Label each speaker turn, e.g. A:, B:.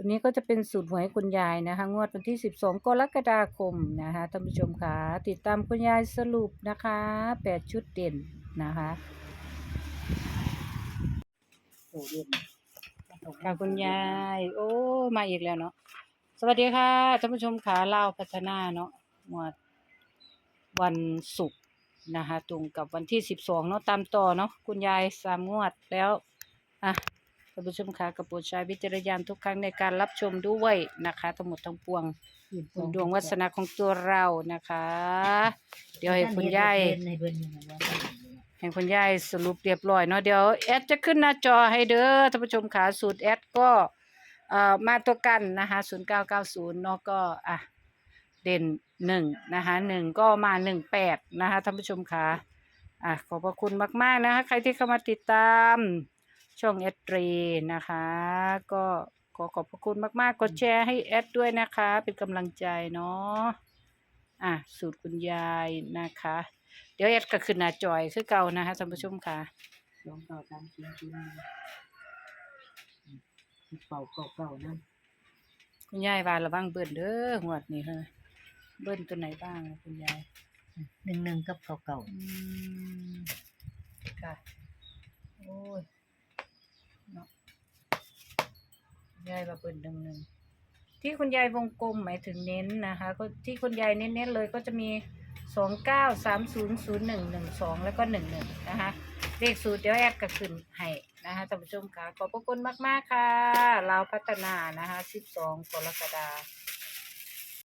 A: ตัวนี้ก็จะเป็นสูตรหวยคุณยายนะคะ งวดวันที่ 12 กรกฎาคมนะคะท่านผู้ชมค่ะติดตามคุณยายสรุปนะคะ 8 ชุดเด่นนะคะ
B: โอ้เด่น
A: ค่ะคุณยาย โอ้มาอีกแล้วเนาะสวัสดีค่ะท่านผู้ชมขาเล่าวพัฒนาเนาะงวดวันศุกร์นะคะตรงกับวันที่ 12เนาะตามต่อเนาะคุณยายสามงวดแล้วอะท่านผู้ชมค่ะกระโปรดใช้วิจารณญาณทุกครั้งในการรับชมด้วยนะคะทั้งหมดทั้งปวงบุญดวงวัสนาของตัวเรานะคะ เดี๋ยวให้คุณยาย
B: ในเพิ่นนี่นะว่า
A: ให้คุณยายสรุปเรียบร้อยเนาะเดี๋ยวแอดจะขึ้นหน้าจอให้เด้อท่านผู้ชมขาสูตรแอดก็เอ่อมาตัวกันนะคะศูนย์เก้าเก้าศูนย์เนาะก็อะเด่นหนึ่งนะคะหนึ่งก็มาหนึ่งแปดนะคะท่านผู้ชมขาอะขอบพระคุณมาก ๆ นะคะใครที่เข้ามาติดตาม ช่องแอดตรีนะคะ ก็ขอขอบพระคุณมาก ๆ กดแชร์ให้แอดด้วยนะคะ เป็นกำลังใจเนาะอะสูตรคุณยายนะคะ เดี๋ยวแอดก็ขึ้นหน้าจอยคือเก่านะคะท่านผู้ชมค่ะ
B: ลองเก่าตามจริงจริงเป่าเก่าเก่านั่น
A: คุณยายว่าระวังเบิ้ลเด้อหวดนี่เฮ้ยเบิ้ลตัวไหนบ้างคุณยาย
B: หนึ่งหนึ่งกับเก่าเก่า
A: อืมค่ะโอ้ย เนาะยายว่าเปิดหนึ่งหนึ่งที่คุณยายวงกลมหมายถึงเน้นนะคะ ก็ที่คุณยายเน้นๆเลยก็จะมีสองเก้าสามศูนย์ศูนย์หนึ่งหนึ่งสองแล้วก็หนึ่งหนึ่งนะคะเลขสูตรเดี๋ยวแอดก็ขึ้นให้นะคะท่านผู้ชมค่ะ ขอบพระคุณมาก ๆ ค่ะ เราพัฒนานะคะสิบสองกรกฎาคม